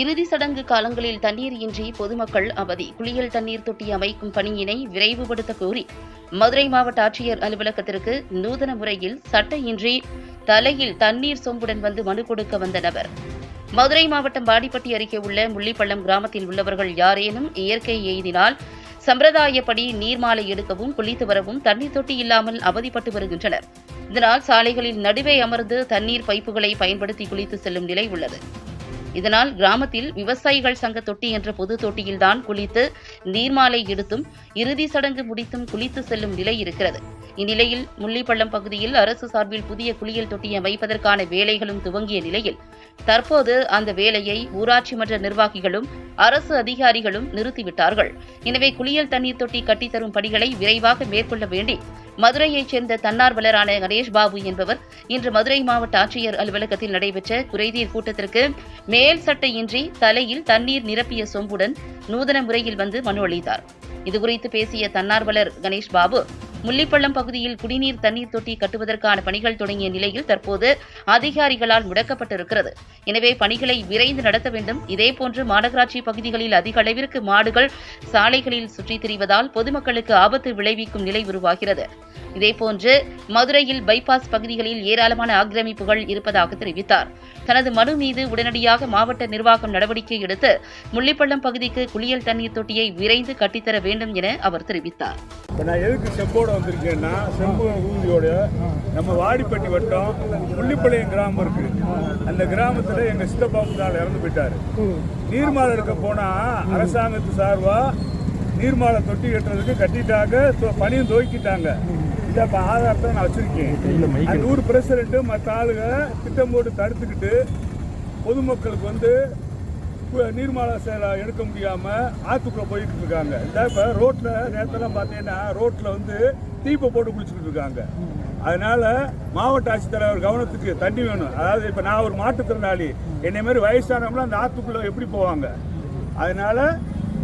இறுதி சடங்கு காலங்களில் தண்ணீர் இன்றி பொதுமக்கள் அவதி. குளியல் தண்ணீர் தொட்டி அமைக்கும் பணியினை விரைவுபடுத்த கோரி மதுரை மாவட்ட ஆட்சியர் அலுவலகத்திற்கு நூதன முறையில் சட்டையின்றி தலையில் தண்ணீர் சொம்புடன் வந்து மனு கொடுக்க வந்த நபர். மதுரை மாவட்டம் வாடிப்பட்டி அருகே உள்ள முள்ளிப்பள்ளம் கிராமத்தில் உள்ளவர்கள் யாரேனும் இயற்கை எய்தினால் சம்பிரதாயப்படி நீர்மாலை எடுக்கவும் குளித்து வரவும் தண்ணீர் தொட்டி இல்லாமல் அவதிப்பட்டு வருகின்றனர். இதனால் சாலைகளில் நடுவே அமர்ந்து தண்ணீர் பைப்புகளை பயன்படுத்தி குளித்து செல்லும் நிலை உள்ளது. இதனால் கிராமத்தில் விவசாயிகள் சங்க தொட்டி என்ற பொது தொட்டியில்தான் குளித்து நீர்மாலை எடுத்தும் இறுதி சடங்கு முடித்தும் குளித்து செல்லும் நிலை இருக்கிறது. இந்நிலையில் முள்ளிப்பள்ளம் பகுதியில் அரசு சார்பில் புதிய குளியல் தொட்டி அமைப்பதற்கான வேலைகளும் துவங்கிய நிலையில் தற்போது அந்த வேலையை ஊராட்சி மன்ற நிர்வாகிகளும் அரசு அதிகாரிகளும் நிறுத்திவிட்டார்கள். எனவே குளியல் தண்ணீர் தொட்டி கட்டித்தரும் பணிகளை விரைவாக மேற்கொள்ள வேண்டி மதுரையைச் சேர்ந்த தன்னார்வலரான கணேஷ் பாபு என்பவர் இன்று மதுரை மாவட்ட ஆட்சியர் அலுவலகத்தில் நடைபெற்ற குறைதீர் கூட்டத்திற்கு மேல் சட்டையின்றி தலையில் தண்ணீர் நிரப்பிய சொம்புடன் நூதன முறையில் வந்து மனு அளித்தார். இதுகுறித்து பேசிய தன்னார்வலர் கணேஷ் பாபு முள்ளிப்பள்ளம் பகுதியில் குடிநீர் தண்ணீர் தொட்டி கட்டுவதற்கான பணிகள் தொடங்கிய நிலையில் தற்போது அதிகாரிகளால் முடக்கப்பட்டிருக்கிறது. எனவே பணிகளை விரைந்து நடத்த வேண்டும். இதேபோன்று மாநகராட்சி பகுதிகளில் அதிக அளவிற்கு மாடுகள் சாலைகளில் சுற்றித் திரிவதால் பொதுமக்களுக்கு ஆபத்து விளைவிக்கும் நிலை உருவாகிறது. இதேபோன்று மதுரையில் பைபாஸ் பகுதிகளில் ஏராளமான ஆக்கிரமிப்புகள் இருப்பதாக தெரிவித்தார். தனது மனு மீது உடனடியாக மாவட்ட நிர்வாகம் நடவடிக்கை எடுத்து முள்ளிப்பள்ளம் பகுதிக்கு குளியல் தண்ணீர் தொட்டியை விரைந்து கட்டித்தர வேண்டும் என அவர் தெரிவித்தார். இப்போ நான் எதுக்கு செம்போட வந்திருக்கேன்னா செம்பு ஊதியோட நம்ம வாடிப்பட்டி வட்டம் புள்ளிப்பாளையம் கிராமம் இருக்கு. அந்த கிராமத்தில் எங்கள் சித்தப்பா முன்னாள் இறந்து போயிட்டாரு. நீர்மாலை எடுக்க போனால் அரசாங்கத்து சார்பாக நீர்மாலை தொட்டி கட்டுறதுக்கு கட்டிட்டாங்க பணியும் துவக்கிட்டாங்க. இதை இப்போ ஆதாரத்தை நான் வச்சுருக்கேன். நூறு பிரசிடென்ட்டு மற்ற ஆளுங்க திட்டம் போட்டு தடுத்துக்கிட்டு பொதுமக்களுக்கு வந்து நீர்மாலை சேலை எடுக்க முடியாமல் ஆற்றுக்குள்ளே போயிட்டு இருக்காங்க. இந்த இப்போ ரோட்டில் நேரத்தெல்லாம் பார்த்தீங்கன்னா ரோட்டில் வந்து தீப்பை போட்டு குளிச்சுக்கிட்டு இருக்காங்க. அதனால மாவட்ட ஆட்சித்தலைவர் கவனத்துக்கு தண்ணி வேணும். அதாவது இப்போ நான் ஒரு மாற்றுத்திறனாளி என்னை மாதிரி வயசானவங்களும் அந்த ஆற்றுக்குள்ளே எப்படி போவாங்க? அதனால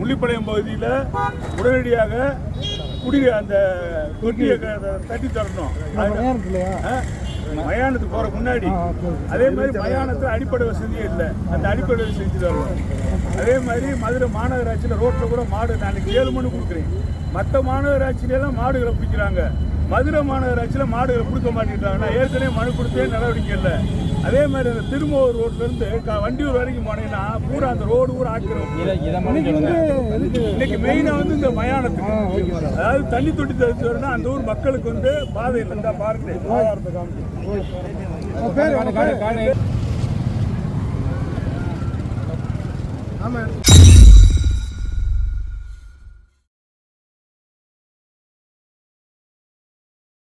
முள்ளிப்பாளையம் பகுதியில் உடனடியாக குடி அந்த தொட்டியை தட்டி தரணும்? மயானத்துக்கு போற முன்னாடி. அதே மாதிரி மயானத்துல அடிப்படை வசதியே இல்லை. அந்த அடிப்படை வசதி செஞ்சு தரணும். அதே மாதிரி மதுரை மாநகராட்சியில் ரோட்டில் கூட மாடு நாளைக்கு ஏழு மணி கொடுக்குறேன். மற்ற மாநகராட்சியிலாம் மாடுகளை பிடிக்கிறாங்க மதுரை மாநகராட்சியில் மாடுகளை கொடுக்க மாட்டேங்கிறாங்க நான் ஏற்கனவே மனு கொடுத்தே நடவடிக்கை இல்லை. அதே மாதிரி அந்த திருமூர் ரோட்ல இருந்து க- வண்டியூர் வரைக்கும் போனீங்கன்னா பூரா அந்த ரோடு பூரா ஆக்கிரம் இன்னைக்கு மெயினா வந்து இந்த மயானத்துக்கு அதாவது தண்ணி தொட்டி வரணும் அந்த ஊர் மக்களுக்கு வந்து பாதை இல்லை. இந்த பாருங்க. ஆமாம்